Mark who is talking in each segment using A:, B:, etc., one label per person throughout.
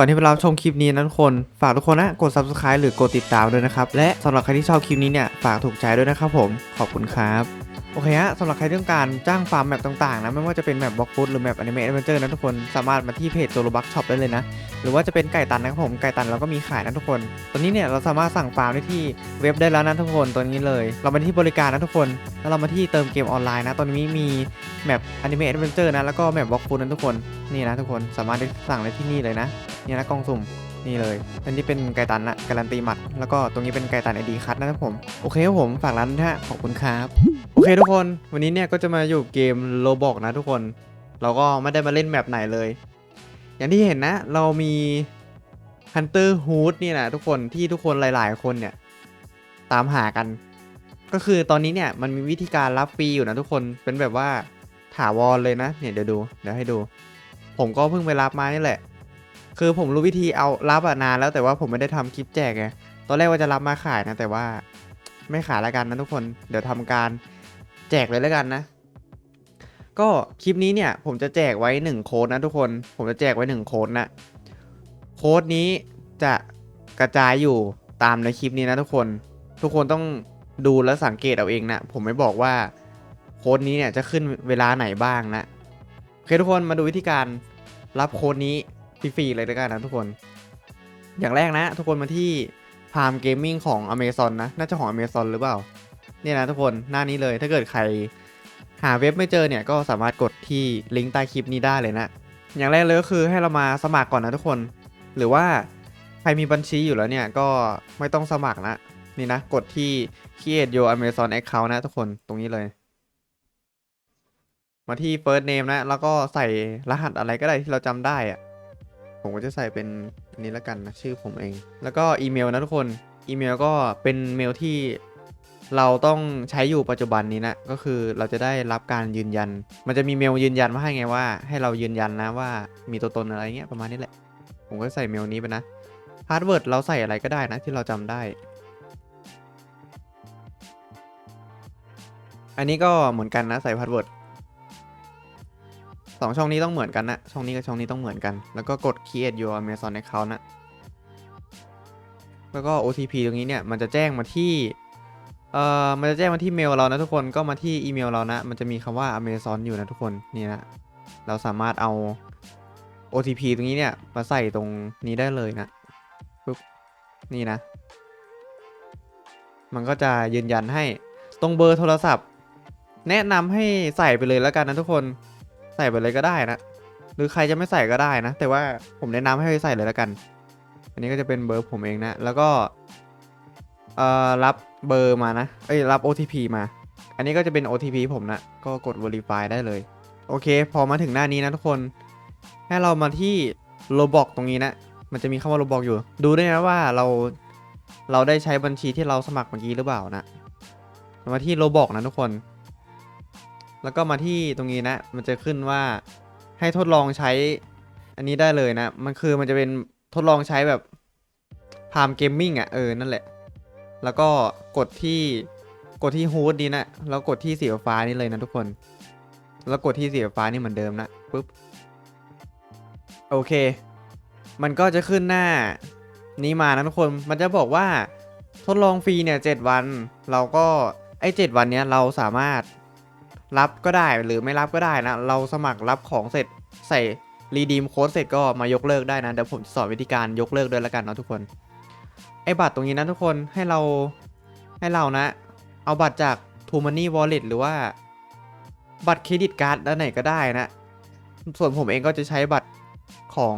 A: ก่อนที่ไปรับชมคลิปนี้นะทุกคน ฝากทุกคนนะกด subscribe หรือกดติดตามด้วยนะครับ และสำหรับใครที่ชอบคลิปนี้เนี่ยฝากถูกใจด้วยนะครับผม ขอบคุณครับ โอเคฮะสำหรับใครต้องการจ้างฟาร์มแมปต่างๆนะไม่ว่าจะเป็นแมปบล็อกฟุตหรือแมปอนิเมะแอดเวนเจอร์นะทุกคนสามารถมาที่เพจโจโลบักช็อปได้เลยนะ หรือว่าจะเป็นไก่ตันนะครับผมไก่ตันเราก็มีขายนะทุกคน ตอนนี้เนี่ยเราสามารถสั่งฟาร์มได้ที่เว็บได้แล้วนะทุกคนตัวนี้เลย เรามาที่บริการนะทุกคน แล้วเรามาที่เติมเกมออนไลน์นะตอนนี้มีแมปอนิเมะแอดเวนเจอร์นะแล้วก็แมปบล็อกฟุตนะทุกคนนี่นะทุกคนสามารถได้สั่งได้ที่นี่เลยนะนี่นะกล่องสุ่ม นี่เลย อันนี้เป็นไกตันละการันตีหมัด แล้วก็ตรงนี้เป็นไกตันไอดีคัทนะครับผม โอเคครับผมฝากร้านนะฮะขอบคุณครับ โอเคทุกคน วันนี้เนี่ยก็จะมาอยู่เกมโลบอกนะทุกคน เราก็ไม่ได้มาเล่นแมปไหนเลย อย่างที่เห็นนะ เรามี Hunter Hood นี่นะทุกคนที่ทุกคนหลาย ๆ คนเนี่ยตามหากัน ก็คือตอนนี้เนี่ยมันมีวิธีการรับฟรีอยู่นะทุกคนเป็นแบบว่าถาวรเลยนะ เนี่ยเดี๋ยวดู เดี๋ยวให้ดู ผมก็เพิ่งไปรับมานี่แหละ คือผมรู้วิธีเอารับอะนานแล้วแต่ว่าผมไม่ได้ทำคลิปแจกไงตอนแรกว่าจะรับมาขายนะ แต่ว่าไม่ขายแล้วกันนะทุกคนเดี๋ยวทำการแจกเลยแล้วกันนะก็คลิปนี้เนี่ยผมจะแจกไว้ 1 โค้ดนะทุกคนผมจะแจกไว้ 1 โค้ดนะโค้ดนี้จะกระจายอยู่ตามในคลิปนี้นะทุกคน ทุกคนต้องดูและสังเกตเอาเองนะผมไม่บอกว่าโค้ดนี้เนี่ยจะขึ้นเวลาไหนบ้างนะโอเคทุกคนมาดูวิธีการรับโค้ดนี้ ฟรีๆเลยแล้วกันนะทุกคน อย่างแรกนะ ทุกคนมาที่พามเกมมิ่งของ Amazon นะ น่าจะของ Amazon หรือเปล่า เนี่ยนะทุกคนหน้านี้เลยถ้าเกิดใครหาเว็บไม่เจอเนี่ยก็สามารถกดที่ลิงก์ใต้คลิปนี้ได้เลยนะ อย่างแรกเลยก็คือให้เรามาสมัครก่อนนะทุกคน หรือว่าใครมีบัญชีอยู่แล้วเนี่ยก็ไม่ต้องสมัครนะนี่นะ กดที่ create your Amazon account นะทุกคนตรงนี้เลย มาที่ first name นะ แล้วก็ใส่รหัสอะไรก็ได้ที่เราจำได้อะ ผมก็จะใส่เป็นอันนี้ล้วกันนะชื่อผมเอง แล้วก็อีเมลนะทุกคนอีเมลก็เป็นเมลที่เราต้องใช้อยู่ปัจจุบันนี้นะ ก็คือเราจะได้รับการยืนยัน มันจะมีเมลยืนยันมาให้ไงว่า ให้เรายืนยันนะว่ามีตัวตนอะไรเงี้ยประมาณนี้แหละ ผมก็ใส่เมลนี้ไปนะพาสเวิร์ดเราใส่อะไรก็ได้นะที่เราจำได้ อันนี้ก็เหมือนกันนะใส่พาสเวิร์ด สองช่องนี้ต้องเหมือนกันนะ ช่องนี้กับช่องนี้ต้องเหมือนกัน แล้วก็กด create your Amazon account นะ แล้วก็ OTP ตรงนี้เนี่ย มันจะแจ้งมาที่ เอ่อ มันจะแจ้งมาที่เมลเรานะทุกคน ก็มาที่อีเมลเรานะ มันจะมีคำว่า Amazon อยู่นะทุกคน นี่นะ เราสามารถเอา OTP ตรงนี้เนี่ย มาใส่ตรงนี้ได้เลยนะปุ๊บ นี่นะ มันก็จะยืนยันให้ ตรงเบอร์โทรศัพท์ แนะนำให้ใส่ไปเลยแล้วกันนะทุกคน ใส่ไปเลยก็ได้นะ หรือใครจะไม่ใส่ก็ได้นะ แต่ว่าผมแนะนำให้ใส่เลยแล้วกัน อันนี้ก็จะเป็นเบอร์ผมเองนะ แล้วก็เอ่อรับเบอร์มานะ เอ้ยรับ OTP มา อันนี้ก็จะเป็น OTP ผมนะ ก็กด Verify ได้เลย โอเค พอมาถึงหน้านี้นะทุกคน ให้เรามาที่ Roblox ตรงนี้นะ มันจะมีคำว่า Roblox อยู่ ดูด้วยนะว่าเรา เราได้ใช้บัญชีที่เราสมัครเมื่อกี้หรือเปล่านะ มาที่ Roblox นะทุกคน แล้วก็มาที่ตรงนี้นะ มันจะขึ้นว่าให้ทดลองใช้อันนี้ได้เลยนะ มันคือมันจะเป็นทดลองใช้แบบพามเกมมิ่งอะเออ นั่นแหละ แล้วก็กดที่กดที่ฮูดนี้นะ แล้วกดที่สีฟ้านี่เลยนะทุกคน แล้วกดที่สีฟ้านี่เหมือนเดิมนะปุ๊บ โอเค มันก็จะขึ้นหน้า นี้มานะทุกคน มันจะบอกว่าทดลองฟรีเนี่ยเจ็ดวัน เราก็ไอ้เจ็ดวันเนี้ยเราสามารถ รับก็ได้หรือไม่รับก็ได้นะ เราสมัครรับของเสร็จใส่รีดีมโค้ดเสร็จก็มายกเลิกได้นะ เดี๋ยวผมสอนวิธีการยกเลิกด้วยล้วกันเนาะทุกคน ไอบัตรตรงนี้นะทุกคนให้เราให้เรานะ เอาบัตรจาก t ู Money Wallet หรือว่าบัตรเครดิตการ์ดด้านไหนก็ได้นะ ส่วนผมเองก็จะใช้บัตรของ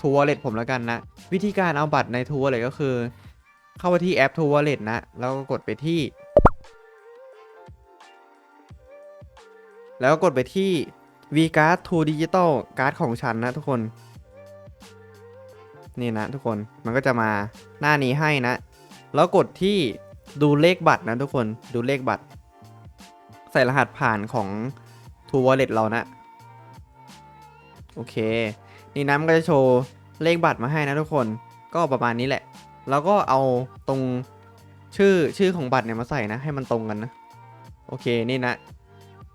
A: t ู Wallet ผมแล้วกันนะ วิธีการเอาบัตรใน t ู Wallet ก็คือ เข้าไปที่แอป t ู Wallet นะ แล้วก็กดไปที่ แล้วก็กดไปที่ vcard to digital card ของฉันนะทุกคน นี่นะทุกคนมันก็จะมาหน้านี้ให้นะ แล้วกดที่ดูเลขบัตรนะทุกคนดูเลขบัตร ใส่รหัสผ่านของ to wallet เรานะ โอเค นี่นะมันก็จะโชว์เลขบัตรมาให้นะทุกคนก็ประมาณนี้แหละ แล้วก็เอาตรงชื่อชื่อของบัตรเนี่ยมาใส่นะ ให้มันตรงกันนะ โอเคนี่นะ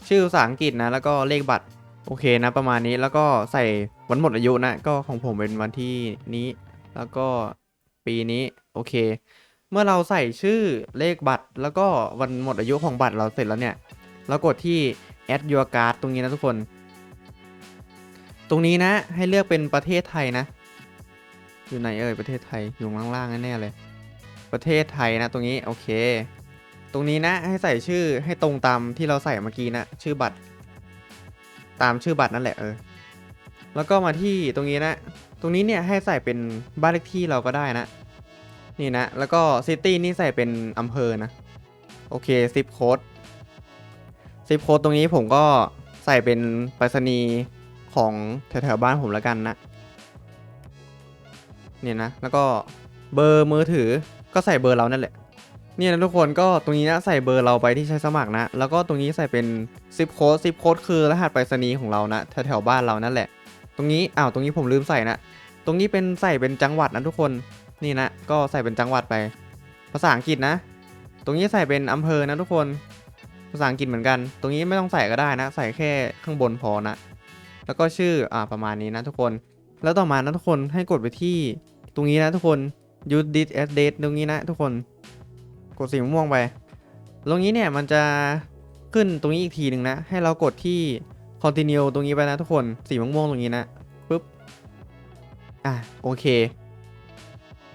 A: ชื่อภาษาอังกฤษนะ แล้วก็เลขบัตร โอเคนะ ประมาณนี้แล้วก็ใส่วันหมดอายุนะ ก็ของผมเป็นวันที่นี้ แล้วก็ปีนี้ โอเค เมื่อเราใส่ชื่อเลขบัตร แล้วก็วันหมดอายุของบัตรเราเสร็จแล้วเนี่ย เรากดที่ add your card ตรงนี้นะทุกคน ตรงนี้นะ ให้เลือกเป็นประเทศไทยนะ อยู่ไหนเอ่ยประเทศไทยอยู่ข้างล่างแน่ๆเลย ประเทศไทยนะ ตรงนี้โอเค ตรงนี้นะให้ใส่ชื่อให้ตรงตามที่เราใส่เมื่อกี้นะ ชื่อบัตร ตามชื่อบัตรนั่นแหละเออ แล้วก็มาที่ตรงนี้นะ ตรงนี้เนี่ยให้ใส่เป็นบ้านเลขที่เราก็ได้นะ นี่นะ แล้วก็ซิตี้นี่ใส่เป็นอำเภอนะ โอเคซิปโค้ดซิปโค้ดตรงนี้ผมก็ใส่เป็นไปรษณีย์ของแถวๆบ้านผมแล้วกันนะเนี่ยนะ แล้วก็เบอร์มือถือก็ใส่เบอร์เรานั่นแหละ เนี่ยนะทุกคนก็ตรงนี้นะใส่เบอร์เราไปที่ใช้สมัครนะ แล้วก็ตรงนี้ใส่เป็นซิปโค้ดซิปโค้ดคือรหัสไปรษณีย์ของเรานะแถวๆบ้านเรานั่นแหละ ตรงนี้อ้าวตรงนี้ผมลืมใส่นะ ตรงนี้เป็นใส่เป็นจังหวัดนะทุกคนนี่นะก็ใส่เป็นจังหวัดไป ภาษาอังกฤษนะ ตรงนี้ใส่เป็นอำเภอนะทุกคน ภาษาอังกฤษเหมือนกัน ตรงนี้ไม่ต้องใส่ก็ได้นะ ใส่แค่ข้างบนพอนะ แล้วก็ชื่ออ่าประมาณนี้นะทุกคน แล้วต่อมานะทุกคนให้กดไปที่ ตรงนี้นะทุกคน use this as date ตรงนี้นะทุกคน กดสีม่วงไป ตรงนี้เนี่ยมันจะขึ้นตรงนี้อีกทีหนึ่งนะ ให้เรากดที่ continue ตรงนี้ไปนะทุกคน สีม่วงๆตรงนี้นะปุ๊บ อะโอเค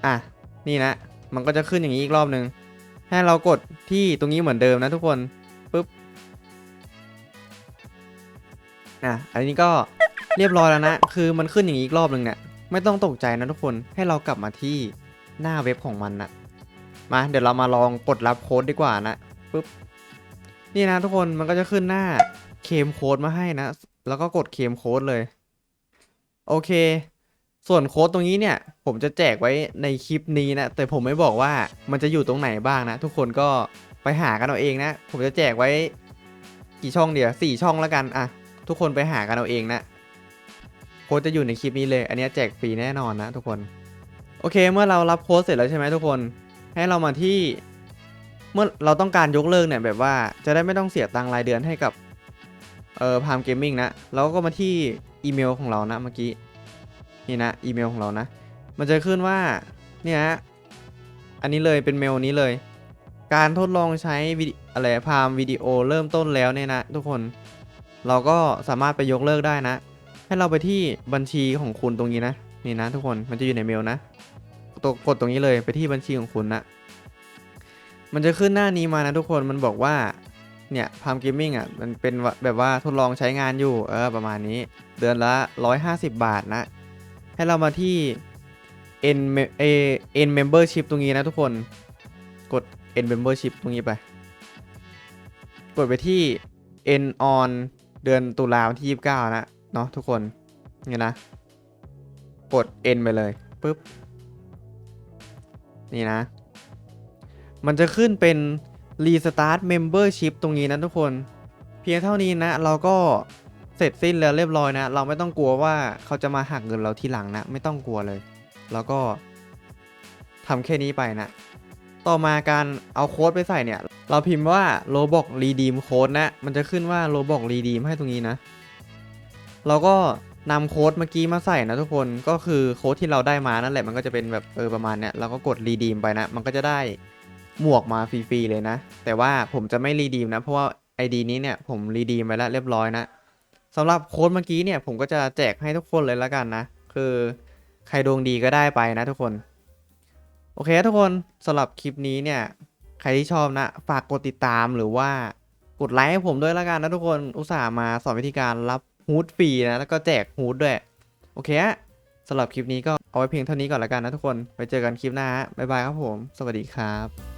A: อะนี่นะ มันก็จะขึ้นอย่างนี้อีกรอบหนึ่งให้เรากดที่ตรงนี้เหมือนเดิมนะทุกคนปุ๊บ อะ อันนี้ก็เรียบร้อยแล้วนะ คือมันขึ้นอย่างนี้อีกรอบหนึ่งเนี่ย ไม่ต้องตกใจนะทุกคน ให้เรากลับมาที่หน้าเว็บของมันนะ มาเดี๋ยวเรามาลองกดรับโค้ดดีกว่านะปุ๊บนี่นะทุกคนมันก็จะขึ้นหน้าเคมโค้ดมาให้นะ แล้วก็กดเคมโค้ดเลย โอเค ส่วนโค้ดตรงนี้เนี่ย ผมจะแจกไว้ในคลิปนี้นะ แต่ผมไม่บอกว่ามันจะอยู่ตรงไหนบ้างนะ ทุกคนก็ไปหากันเอาเองนะ ผมจะแจกไว้ กี่ช่องเดียวสี่ช่องแล้วกันอะทุกคนไปหากันเอาเองนะโค้ดจะอยู่ในคลิปนี้เลย อันนี้แจกฟรีแน่นอนนะทุกคน โอเค เมื่อเรารับโค้ดเสร็จแล้วใช่ไหมทุกคน ให้เรามาที่เมื่อเราต้องการยกเลิกเนี่ยแบบว่าจะได้ไม่ต้องเสียตังรายเดือนให้กับเอ่อพามเกมมิ่งนะเราก็มาที่อีเมลของเรานะเมื่อกี้นี่นะอีเมลของเรานะ มันจะขึ้นว่าเนี่ยอันนี้เลยเป็นเมลนี้เลย การทดลองใช้วิดอะไรพามวิดีโอเริ่มต้นแล้วเนี่ยนะ ทุกคนเราก็สามารถไปยกเลิกได้นะ ให้เราไปที่บัญชีของคุณตรงนี้นะนี่นะทุกคนมันจะอยู่ในเมลนะ ตกกดตรงนี้เลยไปที่บัญชีของคุณนะมันจะขึ้นหน้านี้มานะทุกคนมันบอกว่าเนี่ยพามเกมมิ่งอะมันเป็นแบบว่าทดลองใช้งานอยู่เออประมาณนี้ เดือนละ 150 บาทนะ ให้เรามาที่ N A N membership ตรงนี้นะทุกคนกด N membership ตรงนี้ไป กดไปที่ N on เดือนตุลาวันที่ 29 นะ เนาะทุกคนเนี่ยนะ กด N ไปเลยปุ๊บ นี่นะ มันจะขึ้นเป็น Restart Membership ตรงนี้นะทุกคน เพียงเท่านี้นะ เราก็เสร็จสิ้นแล้วเรียบร้อยนะ เราไม่ต้องกลัวว่าเขาจะมาหักเงินเราทีหลังนะ ไม่ต้องกลัวเลย แล้วก็ทำแค่นี้ไปนะ ต่อมาการเอาโค้ดไปใส่เนี่ย เราพิมพ์ว่า Roblox Redeem Code นะ มันจะขึ้นว่า Roblox Redeem ให้ตรงนี้นะ เราก็ นำโค้ดเมื่อกี้มาใส่นะทุกคนก็คือโค้ดที่เราได้มานั่นแหละมันก็จะเป็นแบบเออประมาณเนี้ยเราก็กด Redeem ไปนะ มันก็จะได้หมวกมาฟรีๆเลยนะ แต่ว่าผมจะไม่ Redeem นะ เพราะว่า ID นี้เนี่ยผม Redeem ไปแล้วเรียบร้อยนะสำหรับโค้ดเมื่อกี้เนี่ยผมก็จะแจกให้ทุกคนเลยละกันนะ คือใครดวงดีก็ได้ไปนะทุกคน โอเคทุกคนสำหรับคลิปนี้เนี่ย ใครที่ชอบนะ ฝากกดติดตามหรือว่ากดไลค์ให้ผมด้วยละกันนะทุกคนอุตส่าห์มาสอนวิธีการรับ ฮูดฟรีนะ แล้วก็แจกฮูดด้วย โอเคฮะสำหรับคลิปนี้ก็เอาไว้เพียงเท่านี้ก่อนละกันนะทุกคน ไปเจอกันคลิปหน้าฮะบ๊ายบายครับผม สวัสดีครับ